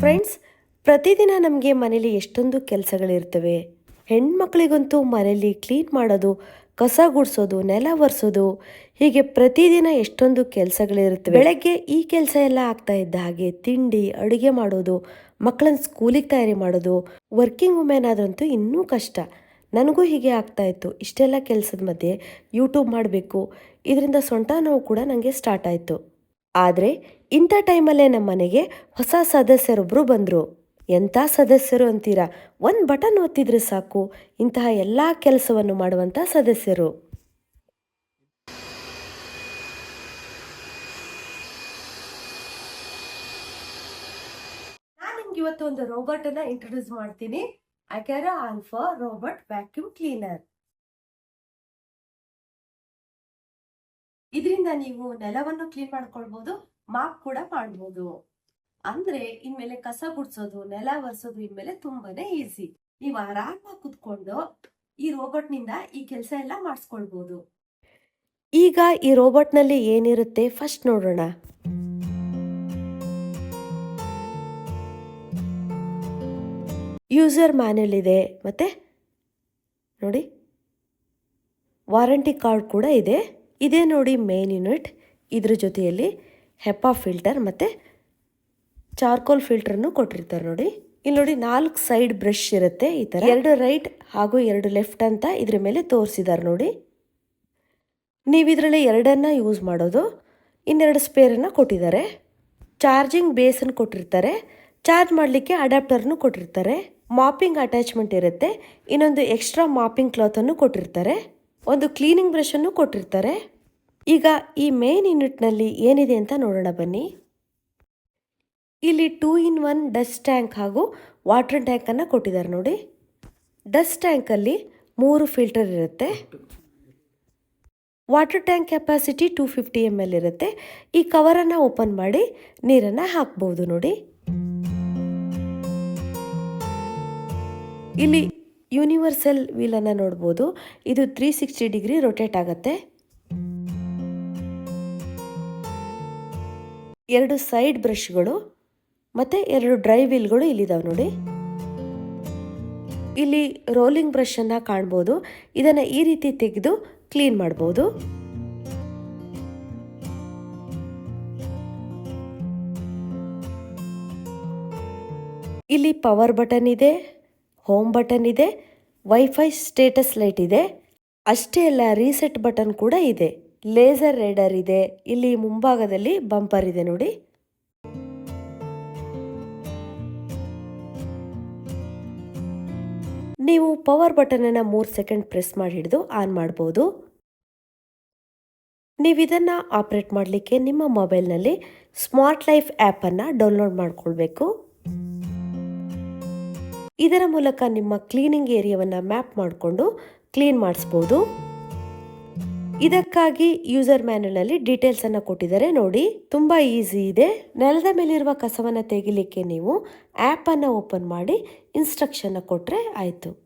Friends ಪ್ರತಿದಿನ ನಮಗೆ ಮನೇಲಿ ಎಷ್ಟೊಂದು ಕೆಲಸಗಳಿರ್ತವೆ. ಹೆಣ್ಮಕ್ಳಿಗಂತೂ ಮನೇಲಿ ಕ್ಲೀನ್ ಮಾಡೋದು, ಕಸ ಗುಡಿಸೋದು, ನೆಲ ಒರೆಸೋದು, ಹೀಗೆ ಪ್ರತಿದಿನ ಎಷ್ಟೊಂದು ಕೆಲಸಗಳಿರುತ್ತವೆ ಬೆಳಗ್ಗೆ ಈ ಕೆಲಸ ಎಲ್ಲ ಆಗ್ತಾ ಇದ್ದ ಹಾಗೆ ತಿಂಡಿ, ಅಡುಗೆ ಮಾಡೋದು ಮಕ್ಕಳನ್ನ ಸ್ಕೂಲಿಗೆ ತಯಾರಿ ಮಾಡೋದು, ವರ್ಕಿಂಗ್ ವುಮೆನ್ ಆದ್ರಂತೂ ಇನ್ನೂ ಕಷ್ಟ. ನನಗೂ ಹೀಗೆ ಆಗ್ತಾ ಇತ್ತು. ಇಷ್ಟೆಲ್ಲ ಕೆಲಸದ ಮಧ್ಯೆ ಯೂಟ್ಯೂಬ್ ಮಾಡಬೇಕು. ಇದರಿಂದ ಸೊಂಟ ನೋವು ಕೂಡ ನನಗೆ ಸ್ಟಾರ್ಟ್ ಆಯಿತು. ಆದರೆ ಇಂಥ ಟೈಮಲ್ಲೇ ನಮ್ಮ ಮನೆಗೆ ಹೊಸ ಸದಸ್ಯರೊಬ್ಬರು ಬಂದರು. ಎಂಥ ಸದಸ್ಯರು ಅಂತೀರಾ? ಒಂದು ಬಟನ್ ಒತ್ತಿದ್ರೆ ಸಾಕು. ಇಂತಹ ಎಲ್ಲ ಕೆಲಸವನ್ನು ಮಾಡುವಂಥ ಸದಸ್ಯರು. ನಾನು ಇವತ್ತು ಒಂದು ರೋಬೋಟ್ ಅನ್ನ ಇಂಟ್ರೊಡ್ಯೂಸ್ ಮಾಡ್ತೀನಿ. ಅಕ್ಯಾರಾ ಆಲ್ಫಾ ರೋಬೋಟ್ ವ್ಯಾಕ್ಯೂಮ್ ಕ್ಲೀನರ್ ಇದರಿಂದ ನೀವು ನೆಲವನ್ನು ಕ್ಲೀನ್ ಮಾಡ್ಕೊಳ್ಬಹುದು ಮಾಪ್ ಕೂಡ ಮಾಡ್ಬೋದು. ಅಂದ್ರೆ ಇನ್ಮೇಲೆ ಕಸ ಗುಡ್ಸೋದು, ನೆಲ ಒರೆಸೋದು ಇನ್ಮೇಲೆ ತುಂಬಾನೇ ಈಸಿ ನೀವು ಆರಾಮಾಗಿ ಕುತ್ಕೊಂಡು ಈ ರೋಬೋಟ್ನಿಂದ ಈ ಕೆಲಸ ಎಲ್ಲ ಮಾಡಿಸ್ಕೊಳ್ಬಹುದು ಈಗ ಈ ರೋಬೋಟ್ನಲ್ಲಿ ಏನಿರುತ್ತೆ ಫಸ್ಟ್ ನೋಡೋಣ. ಯೂಸರ್ ಮ್ಯಾನ್ಯಲ್ ಇದೆ, ಮತ್ತೆ ನೋಡಿ. ವಾರಂಟಿ ಕಾರ್ಡ್ ಕೂಡ ಇದೆ. ಇದೇ ನೋಡಿ ಮೇನ್ ಯೂನಿಟ್ ಇದ್ರ ಜೊತೆಯಲ್ಲಿ ಹೆಪ್ಪಾ ಫಿಲ್ಟರ್ ಮತ್ತು ಚಾರ್ಕೋಲ್ ಫಿಲ್ಟರ್ನು ಕೊಟ್ಟಿರ್ತಾರೆ ನೋಡಿ. ಇಲ್ಲಿ ನೋಡಿ ನಾಲ್ಕು ಸೈಡ್ ಬ್ರಷ್ ಇರುತ್ತೆ ಈ ಥರ ಎರಡು ರೈಟ್ ಹಾಗೂ ಎರಡು ಲೆಫ್ಟ್ ಅಂತ ಇದ್ರ ಮೇಲೆ ತೋರಿಸಿದ್ದಾರೆ ನೋಡಿ. ನೀವು ಇದರಲ್ಲಿ ಎರಡನ್ನ ಯೂಸ್ ಮಾಡೋದು. ಇನ್ನೆರಡು ಸ್ಪೇರನ್ನು ಕೊಟ್ಟಿದ್ದಾರೆ. ಚಾರ್ಜಿಂಗ್ ಬೇಸನ್ನು ಕೊಟ್ಟಿರ್ತಾರೆ. ಚಾರ್ಜ್ ಮಾಡಲಿಕ್ಕೆ ಅಡ್ಯಾಪ್ಟರ್ನು ಕೊಟ್ಟಿರ್ತಾರೆ. ಮಾಪಿಂಗ್ ಅಟ್ಯಾಚ್ಮೆಂಟ್ ಇರುತ್ತೆ. ಇನ್ನೊಂದು ಎಕ್ಸ್ಟ್ರಾ ಮಾಪಿಂಗ್ ಕ್ಲಾತನ್ನು ಕೊಟ್ಟಿರ್ತಾರೆ. ಒಂದು ಕ್ಲೀನಿಂಗ್ ಬ್ರಷನ್ನು ಕೊಟ್ಟಿರ್ತಾರೆ. ಈಗ ಈ ಮೇನ್ ಯೂನಿಟ್ನಲ್ಲಿ ಏನಿದೆ ಅಂತ ನೋಡೋಣ ಬನ್ನಿ. ಇಲ್ಲಿ two in one dust tank ಹಾಗೂ ವಾಟರ್ ಟ್ಯಾಂಕನ್ನು ಕೊಟ್ಟಿದ್ದಾರೆ ನೋಡಿ. ಡಸ್ಟ್ ಟ್ಯಾಂಕಲ್ಲಿ ಮೂರು ಫಿಲ್ಟರ್ ಇರುತ್ತೆ. Water tank capacity two fifty M L ಇರುತ್ತೆ. ಈ ಕವರನ್ನು ಓಪನ್ ಮಾಡಿ ನೀರನ್ನು ಹಾಕ್ಬೋದು ನೋಡಿ. ಇಲ್ಲಿ ಯೂನಿವರ್ಸಲ್ ವೀಲನ್ನು ನೋಡ್ಬೋದು. ಇದು ತ್ರೀ ಸಿಕ್ಸ್ಟಿ ಡಿಗ್ರಿ ರೊಟೇಟ್ ಆಗುತ್ತೆ. ಎರಡು ಸೈಡ್ ಬ್ರಷ್ಗಳು ಮತ್ತು ಎರಡು ಡ್ರೈ ವೀಲ್ಗಳು ಇಲ್ಲಿದ್ದಾವೆ ನೋಡಿ. ಇಲ್ಲಿ ರೋಲಿಂಗ್ ಬ್ರಷನ್ನು ಕಾಣ್ಬೋದು. ಇದನ್ನು ಈ ರೀತಿ ತೆಗೆದು ಕ್ಲೀನ್ ಮಾಡ್ಬೋದು. ಇಲ್ಲಿ ಪವರ್ ಬಟನ್ ಇದೆ. ಹೋಮ್ ಬಟನ್ ಇದೆ ವೈಫೈ ಸ್ಟೇಟಸ್ ಲೈಟ್ ಇದೆ, ಅಷ್ಟೇ ಅಲ್ಲ ರೀಸೆಟ್ ಬಟನ್ ಕೂಡ ಇದೆ. ಲೇಸರ್ ರೇಡರ್ ಇದೆ, ಇಲ್ಲಿ ಮುಂಭಾಗದಲ್ಲಿ ಬಂಪರ್ ಇದೆ ನೋಡಿ. ನೀವು ಪವರ್ ಬಟನನ್ನು ಮೂರು ಸೆಕೆಂಡ್ ಪ್ರೆಸ್ ಮಾಡಿ ಹಿಡಿದು ಆನ್ ಮಾಡ್ಬೋದು. ನೀವು ಇದನ್ನು ಆಪರೇಟ್ ಮಾಡಲಿಕ್ಕೆ ನಿಮ್ಮ ಮೊಬೈಲ್ನಲ್ಲಿ ಸ್ಮಾರ್ಟ್ ಲೈಫ್ ಆ್ಯಪನ್ನು ಡೌನ್ಲೋಡ್ ಮಾಡ್ಕೊಳ್ಬೇಕು. ಇದರ ಮೂಲಕ ನಿಮ್ಮ ಕ್ಲೀನಿಂಗ್ ಏರಿಯಾವನ್ನು ಮ್ಯಾಪ್ ಮಾಡಿಕೊಂಡು ಕ್ಲೀನ್ ಮಾಡಿಸ್ಬೋದು. ಇದಕ್ಕಾಗಿ ಯೂಸರ್ ಮ್ಯಾನ್ಯಲ್ನಲ್ಲಿ ಡೀಟೇಲ್ಸನ್ನು ಕೊಟ್ಟಿದ್ದಾರೆ. ನೋಡಿ, ತುಂಬ ಈಸಿ ಇದೆ. ನೆಲದ ಮೇಲಿರುವ ಕಸವನ್ನು ತೆಗಿಲಿಕ್ಕೆ ನೀವು ಆ್ಯಪನ್ನು ಓಪನ್ ಮಾಡಿ ಇನ್ಸ್ಟ್ರಕ್ಷನ್ನ ಕೊಟ್ಟರೆ ಆಯ್ತು.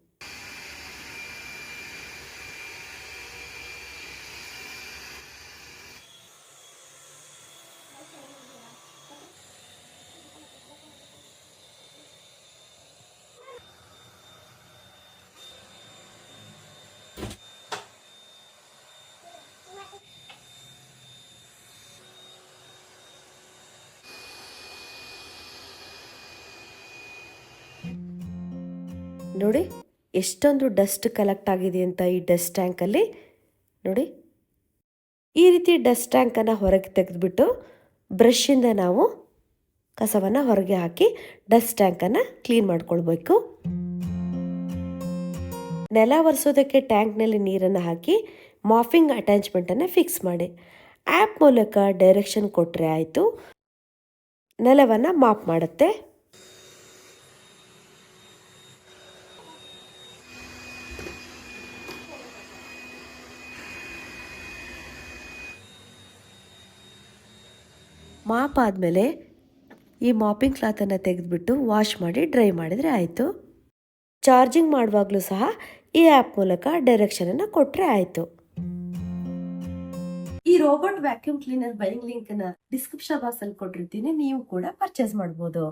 ನೋಡಿ, ಎಷ್ಟೊಂದು ಡಸ್ಟ್ ಕಲೆಕ್ಟ್ ಆಗಿದೆ ಅಂತ ಈ ಡಸ್ಟ್ ಟ್ಯಾಂಕಲ್ಲಿ ನೋಡಿ, ಈ ರೀತಿ ಡಸ್ಟ್ ಟ್ಯಾಂಕನ್ನು ಹೊರಗೆ ತೆಗೆದುಬಿಟ್ಟು ಬ್ರಷಿಂದ ನಾವು ಕಸವನ್ನು ಹೊರಗೆ ಹಾಕಿ ಡಸ್ಟ್ ಟ್ಯಾಂಕನ್ನು ಕ್ಲೀನ್ ಮಾಡ್ಕೊಳ್ಬೇಕು. ನೆಲ ಒರೆಸೋದಕ್ಕೆ ಟ್ಯಾಂಕ್ನಲ್ಲಿ ನೀರನ್ನು ಹಾಕಿ ಮಾಫಿಂಗ್ ಅಟ್ಯಾಚ್ಮೆಂಟನ್ನು ಫಿಕ್ಸ್ ಮಾಡಿ. ಆ್ಯಪ್ ಮೂಲಕ ಡೈರೆಕ್ಷನ್ ಕೊಟ್ಟರೆ ಆಯಿತು. ನೆಲವನ್ನು ಮಾಪ್ ಮಾಡುತ್ತೆ. ಮಾಪ್ ಆದಮೇಲೆ ಈ ಮಾಪಿಂಗ್ ಕ್ಲಾತನ್ನು ತೆಗೆದುಬಿಟ್ಟು ವಾಶ್ ಮಾಡಿ ಡ್ರೈ ಮಾಡಿದರೆ ಆಯಿತು. ಚಾರ್ಜಿಂಗ್ ಮಾಡುವಾಗಲೂ ಸಹ ಈ ಆ್ಯಪ್ ಮೂಲಕ ಡೈರೆಕ್ಷನನ್ನು ಕೊಟ್ಟರೆ ಆಯಿತು. ಈ robot vacuum cleaner buying link description box ಅಲ್ಲಿ ಕೊಟ್ಟಿರ್ತೀನಿ, ನೀವು ಕೂಡ ಪರ್ಚೇಸ್ ಮಾಡಬಹುದು